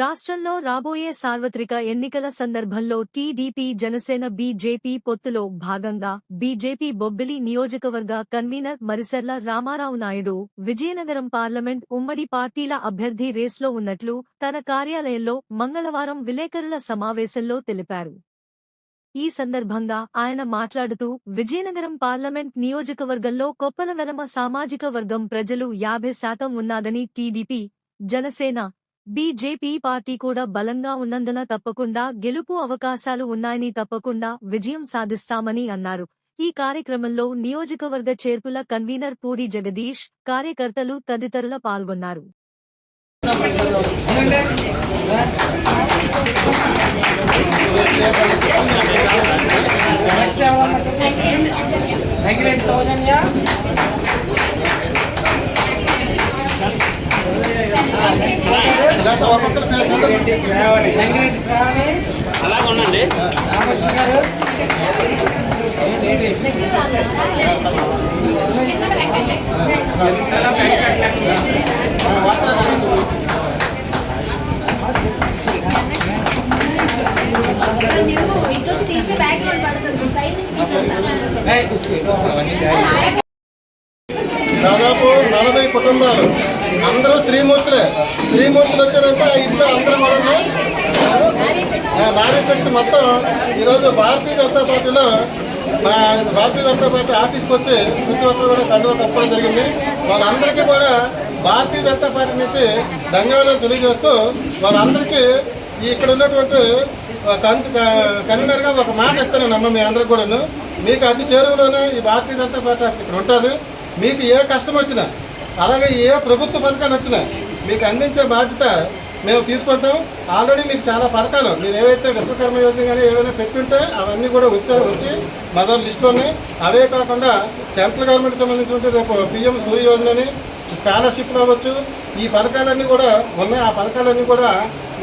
రాష్ట్రంలో రాబోయే సార్వత్రిక ఎన్నికల సందర్భంలో టీడీపీ జనసేన బీజేపీ పొత్తులో భాగంగా బీజేపీ బొబ్బిలి నియోజకవర్గ కన్వీనర్ మరిసెర్ల రామారావు నాయుడు విజయనగరం పార్లమెంట్ ఉమ్మడి పార్టీల అభ్యర్థి రేస్లో ఉన్నట్లు తన కార్యాలయంలో మంగళవారం విలేకరుల సమావేశంలో తెలిపారు. ఈ సందర్భంగా ఆయన మాట్లాడుతూ విజయనగరం పార్లమెంట్ నియోజకవర్గంలో కొప్పల వెలమ సామాజిక వర్గం ప్రజలు యాభై శాతం ఉన్నాదని టీడీపీ జనసేన బీజేపీ పార్టీ కూడా బలంగా ఉన్నందున తప్పకుండా గెలుపు అవకాశాలు ఉన్నాయని తప్పకుండా విజయం సాధిస్తామని అన్నారు. ఈ కార్యక్రమంలో నియోజకవర్గ చేర్పుల కన్వీనర్ పూడి జగదీష్ కార్యకర్తలు తదితరుల పాల్గొన్నారు. సౌజన్య. అలాగ ఉండండి ఇటు తీస్తే పడుతుంది సైడ్ నుంచి దాదాపు నలభై కుటుంబాలు అందరూ స్త్రీమూర్తులే. స్త్రీమూర్తులు వచ్చారంటే ఇంట్లో అందరూ కూడా నారీ శక్తి మొత్తం ఈరోజు భారతీయ జనతా పార్టీలో మా భారతీయ జనతా పార్టీ ఆఫీస్కి వచ్చి ప్రతి ఒక్కరు కూడా కండువ కప్పడం జరిగింది. వాళ్ళందరికీ కూడా భారతీయ జనతా పార్టీ నుంచి ధన్యవాదాలు తెలియజేస్తూ వాళ్ళందరికీ ఇక్కడ ఉన్నటువంటి కన్వీనర్గా ఒక మాట ఇస్తాను అమ్మ మీ అందరికి కూడాను. మీకు అతి చేరువలోనే ఈ భారతీయ జనతా పార్టీ ఆఫీస్ ఇక్కడ ఉంటుంది. మీకు ఏ కష్టం వచ్చినా అలాగే ఏ ప్రభుత్వ పథకాలు వచ్చినా మీకు అందించే బాధ్యత మేము తీసుకుంటాం. ఆల్రెడీ మీకు చాలా పథకాలు. మీరు ఏవైతే విశ్వకర్మ యోజన కానీ ఏవైనా పెట్టుంటే అవన్నీ కూడా వచ్చా వచ్చి మదర్ లిస్టులోనే అవే కాకుండా సెంట్రల్ గవర్నమెంట్ సంబంధించిన రేపు పిఎం సూర్య యోజనని స్కాలర్షిప్లు అవ్వచ్చు. ఈ పథకాలన్నీ కూడా ఉన్నాయి. ఆ పథకాలన్నీ కూడా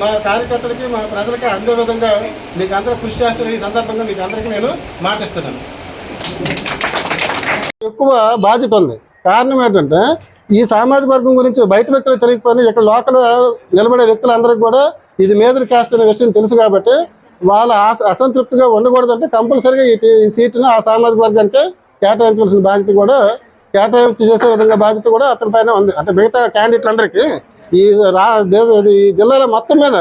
మా కార్యకర్తలకి మా ప్రజలకి అందే విధంగా మీకు అందరూ కృషి చేస్తున్న ఈ సందర్భంగా మీకు అందరికీ నేను మాటిస్తున్నాను. ఎక్కువ బాధ్యత ఉంది. కారణం ఏంటంటే ఈ సామాజిక వర్గం గురించి బయట వ్యక్తులకు తెలియకపోయినా ఇక్కడ లోకల్ నిలబడే వ్యక్తులందరికీ కూడా ఇది మేజర్ క్యాస్ట్ అనే విషయం తెలుసు కాబట్టి వాళ్ళ అసంతృప్తిగా ఉండకూడదంటే కంపల్సరీగా ఈ సీటును ఆ సామాజిక వర్గానికి కేటాయించవలసిన బాధ్యత కూడా కేటాయించి చేసే విధంగా బాధ్యత కూడా అతని పైన ఉంది. అంటే మిగతా క్యాండిడేట్లందరికీ ఈ రా దేశ ఈ జిల్లాలో మొత్తం మీద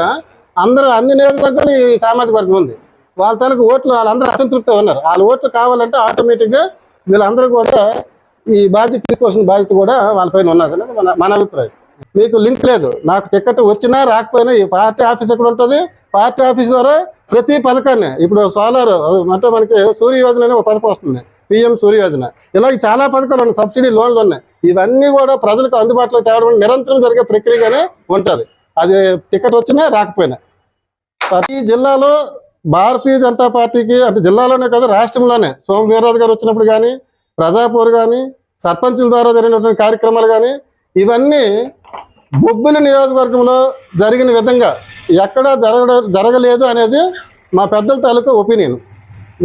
అందరూ అన్ని నియోజకవర్గాలు ఈ సామాజిక వర్గం ఉంది. వాళ్ళ తనకు ఓట్లు వాళ్ళందరూ అసంతృప్తిగా ఉన్నారు. వాళ్ళ ఓట్లు కావాలంటే ఆటోమేటిక్గా వీళ్ళందరూ కూడా ఈ బాధ్యత తీసుకోవాల్సిన బాధ్యత కూడా వాళ్ళపైన ఉన్నది. అనేది మన మన అభిప్రాయం. మీకు లింక్ లేదు. నాకు టికెట్ వచ్చినా రాకపోయినా ఈ పార్టీ ఆఫీస్ ఎక్కడ ఉంటుంది? పార్టీ ఆఫీస్ ద్వారా ప్రతి పథకాన్ని ఇప్పుడు సోలార్ అంటే మనకి సూర్య యోజన అనే ఒక పథకం వస్తుంది. పిఎం సూర్య యోజన. ఇలా చాలా పథకాలు ఉన్నాయి. సబ్సిడీ లోన్లు ఉన్నాయి. ఇవన్నీ కూడా ప్రజలకు అందుబాటులో తేవడం నిరంతరం జరిగే ప్రక్రియగానే ఉంటుంది. అది టికెట్ వచ్చినా రాకపోయినా. ప్రతి జిల్లాలో భారతీయ జనతా పార్టీకి అంటే జిల్లాలోనే కాదు రాష్ట్రంలోనే సోమ వీర్రాజు గారు వచ్చినప్పుడు కానీ ప్రజాపూర్ కానీ సర్పంచుల ద్వారా జరిగినటువంటి కార్యక్రమాలు కానీ ఇవన్నీ బొబ్బిలి నియోజకవర్గంలో జరిగిన విధంగా ఎక్కడ జరగ జరగలేదు అనేది మా పెద్దల తాలూకా ఒపీనియన్.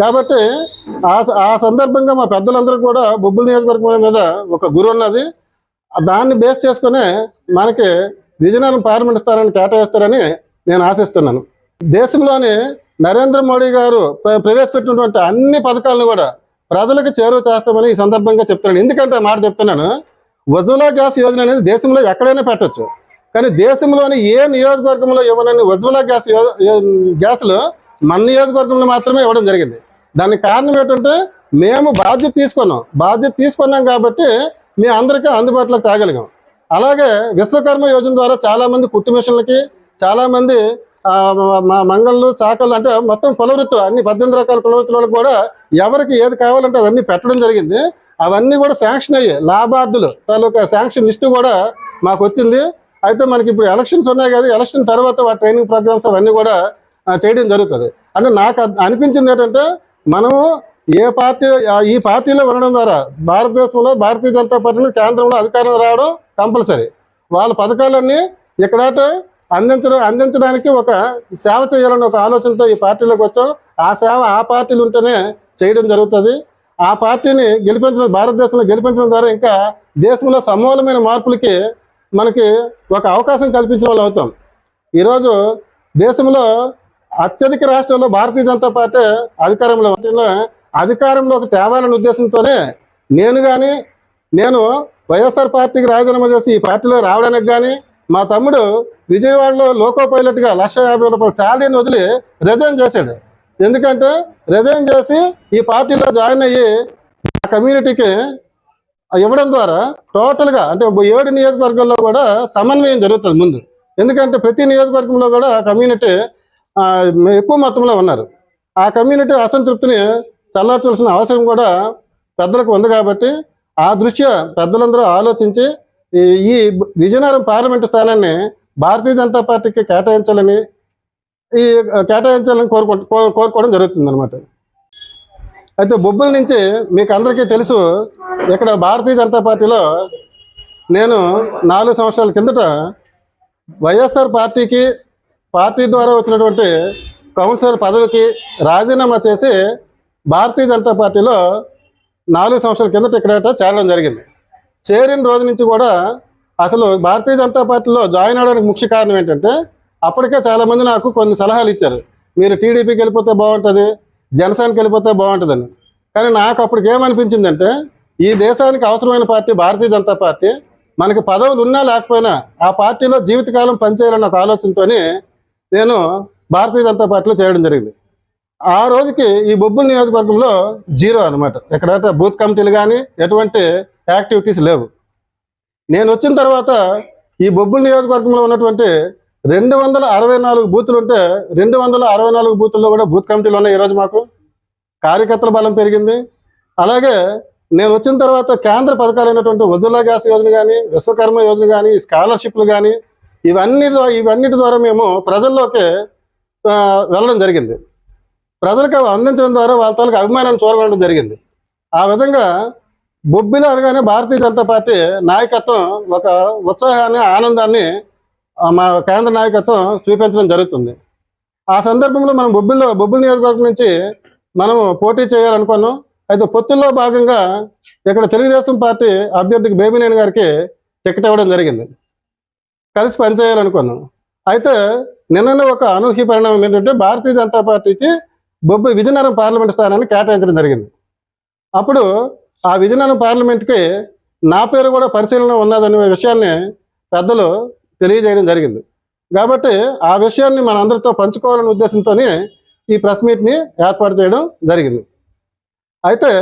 కాబట్టి ఆ స- ఆ సందర్భంగా మా పెద్దలందరూ కూడా బొబ్బిలి నియోజకవర్గం మీద ఒక గురు ఉన్నది. దాన్ని బేస్ చేసుకునే మనకి విజయనగరం పార్లమెంట్ స్థానాన్ని కేటాయిస్తారని నేను ఆశిస్తున్నాను. దేశంలోని నరేంద్ర మోడీ గారు ప్ర- ప్రవేశపెట్టినటువంటి అన్ని పథకాలను కూడా ప్రజలకు చేరువ చేస్తామని ఈ సందర్భంగా చెప్తున్నాను. ఎందుకంటే ఆ మాట చెప్తున్నాను ఉజ్వల గ్యాస్ యోజన అనేది దేశంలో ఎక్కడైనా పెట్టొచ్చు. కానీ దేశంలోని ఏ నియోజకవర్గంలో ఇవ్వనని ఉజ్వల గ్యాస్ యో- గ్యాస్లు మన నియోజకవర్గంలో మాత్రమే ఇవ్వడం జరిగింది. దానికి కారణం ఏంటంటే మేము బాధ్యత తీసుకున్నాం. బాధ్యత తీసుకున్నాం కాబట్టి మీ అందరికీ అందుబాటులోకి తాగలిగాం అలాగే విశ్వకర్మ యోజన ద్వారా చాలామంది కుట్టు మిషన్లకి చాలామంది మంగళ్ళు చాకళ్ళు అంటే మొత్తం కులవృత్తులు అన్ని పద్దెనిమిది రకాల కులవృత్తులు కూడా ఎవరికి ఏది కావాలంటే అవన్నీ పెట్టడం జరిగింది. అవన్నీ కూడా శాంక్షన్ అయ్యాయి. లాభార్థులు తాలూకా శాంక్షన్ లిస్టు కూడా మాకు వచ్చింది. అయితే మనకి ఇప్పుడు ఎలక్షన్స్ ఉన్నాయి కదా ఎలక్షన్ తర్వాత ఆ ట్రైనింగ్ ప్రోగ్రామ్స్ అవన్నీ కూడా చేయడం జరుగుతుంది. అంటే నాకు అనిపించింది ఏంటంటే మనము ఏ పార్టీ ఈ పార్టీలో ఉండడం ద్వారా భారతదేశంలో భారతీయ జనతా పార్టీలో కేంద్రంలో అధికారం రావడం కంపల్సరీ. వాళ్ళ పథకాలన్నీ ఇక్కడ అందించడం అందించడానికి ఒక సేవ చేయాలని ఒక ఆలోచనతో ఈ పార్టీలోకి వచ్చాం. ఆ సేవ ఆ పార్టీలు ఉంటేనే చేయడం జరుగుతుంది. ఆ పార్టీని గెలిపించడం భారతదేశంలో గెలిపించడం ద్వారా ఇంకా దేశంలో సమూలమైన మార్పులకి మనకి ఒక అవకాశం కల్పించిన వాళ్ళు అవుతాం. ఈరోజు దేశంలో అత్యధిక రాష్ట్రంలో భారతీయ జనతా పార్టీ అధికారంలో అధికారంలోకి తేవాలనే ఉద్దేశంతోనే నేను కానీ నేను వైఎస్ఆర్ పార్టీకి రాజీనామా చేసి ఈ పార్టీలో రావడానికి కానీ మా తమ్ముడు విజయవాడలో లోకో పైలట్గా లక్ష యాభై రూపాయల శాలరీని వదిలి రిజైన్ చేశాడు. ఎందుకంటే రిజైన్ చేసి ఈ పార్టీలో జాయిన్ అయ్యి ఆ కమ్యూనిటీకి ఇవ్వడం ద్వారా టోటల్గా అంటే ఏడు నియోజకవర్గంలో కూడా సమన్వయం జరుగుతుంది ముందు. ఎందుకంటే ప్రతి నియోజకవర్గంలో కూడా కమ్యూనిటీ ఎక్కువ మొత్తంలో ఉన్నారు. ఆ కమ్యూనిటీ అసంతృప్తిని చల్లార్చాల్సిన అవసరం కూడా పెద్దలకు ఉంది కాబట్టి ఆ దృష్ట్యా పెద్దలందరూ ఆలోచించి ఈ ఈ విజయనగరం పార్లమెంటు స్థానాన్ని భారతీయ జనతా పార్టీకి కేటాయించాలని ఈ కేటాయించాలని కోరుకో కో- కోరుకోవడం జరుగుతుంది అనమాట అయితే బొబ్బుల నుంచి మీకు అందరికీ తెలుసు ఇక్కడ భారతీయ జనతా పార్టీలో నేను నాలుగు సంవత్సరాల కిందట వైఎస్ఆర్ పార్టీకి పార్టీ ద్వారా వచ్చినటువంటి కౌన్సిలర్ పదవికి రాజీనామా చేసి భారతీయ జనతా పార్టీలో నాలుగు సంవత్సరాల కిందట ఇక్కడ చేరడం జరిగింది. చేరిన రోజు నుంచి కూడా అసలు భారతీయ జనతా పార్టీలో జాయిన్ అవడానికి ముఖ్య కారణం ఏంటంటే అప్పటికే చాలామంది నాకు కొన్ని సలహాలు ఇచ్చారు. మీరు టీడీపీకి వెళ్ళిపోతే బాగుంటుంది జనసేనకి వెళ్ళిపోతే బాగుంటుందని. కానీ నాకు అప్పటికి ఏమనిపించిందంటే ఈ దేశానికి అవసరమైన పార్టీ భారతీయ జనతా పార్టీ. మనకి పదవులు ఉన్నా లేకపోయినా ఆ పార్టీలో జీవితకాలం పనిచేయాలన్న ఒక ఆలోచనతోని నేను భారతీయ జనతా పార్టీలో చేరడం జరిగింది. ఆ రోజుకి ఈ బొబ్బుల నియోజకవర్గంలో జీరో అనమాట ఎక్కడైతే బూత్ కమిటీలు కానీ ఎటువంటి యాక్టివిటీస్ లేవు. నేను వచ్చిన తర్వాత ఈ బొబ్బుల నియోజకవర్గంలో ఉన్నటువంటి రెండు వందల అరవై నాలుగు బూతులు ఉంటే రెండు వందల అరవై నాలుగు బూతుల్లో కూడా బూత్ కమిటీలు ఉన్నాయి ఈరోజు మాకు. కార్యకర్తల బలం పెరిగింది. అలాగే నేను వచ్చిన తర్వాత కేంద్ర పథకాలైనటువంటి ఉజ్వల గ్యాస్ యోజన కానీ విశ్వకర్మ యోజన కానీ స్కాలర్షిప్లు కానీ ఇవన్నీ ఇవన్నిటి ద్వారా మేము ప్రజల్లోకి వెళ్ళడం జరిగింది. ప్రజలకు అందించడం ద్వారా వాళ్ళ తాలూకు అభిమానాన్ని చూరగొనడం జరిగింది. ఆ విధంగా బొబ్బిలు అనగానే భారతీయ జనతా పార్టీ నాయకత్వం ఒక ఉత్సాహాన్ని ఆనందాన్ని మా కేంద్ర నాయకత్వం చూపించడం జరుగుతుంది. ఆ సందర్భంలో మనం బొబ్బిల్లో బొబ్బిలి నియోజకవర్గం నుంచి మనము పోటీ చేయాలనుకున్నాం. అయితే పొత్తుల్లో భాగంగా ఇక్కడ తెలుగుదేశం పార్టీ అభ్యర్థికి బేబినేని గారికి టికెట్ ఇవ్వడం జరిగింది. కలిసి పనిచేయాలనుకున్నాం. అయితే నిన్ననే ఒక అనూహ్య పరిణామం ఏంటంటే భారతీయ జనతా పార్టీకి బొబ్బి విజయనగరం పార్లమెంట్ స్థానాన్ని కేటాయించడం జరిగింది. అప్పుడు ఆ విజయనగరం పార్లమెంట్కి నా పేరు కూడా పరిశీలన ఉన్నదనే విషయాన్ని పెద్దలు తెలియజేయడం జరిగింది. కాబట్టి ఆ విషయాన్ని మనందరితో పంచుకోవాలనే ఉద్దేశంతోనే ఈ ప్రెస్ మీట్ని ఏర్పాటు చేయడం జరిగింది. అయితే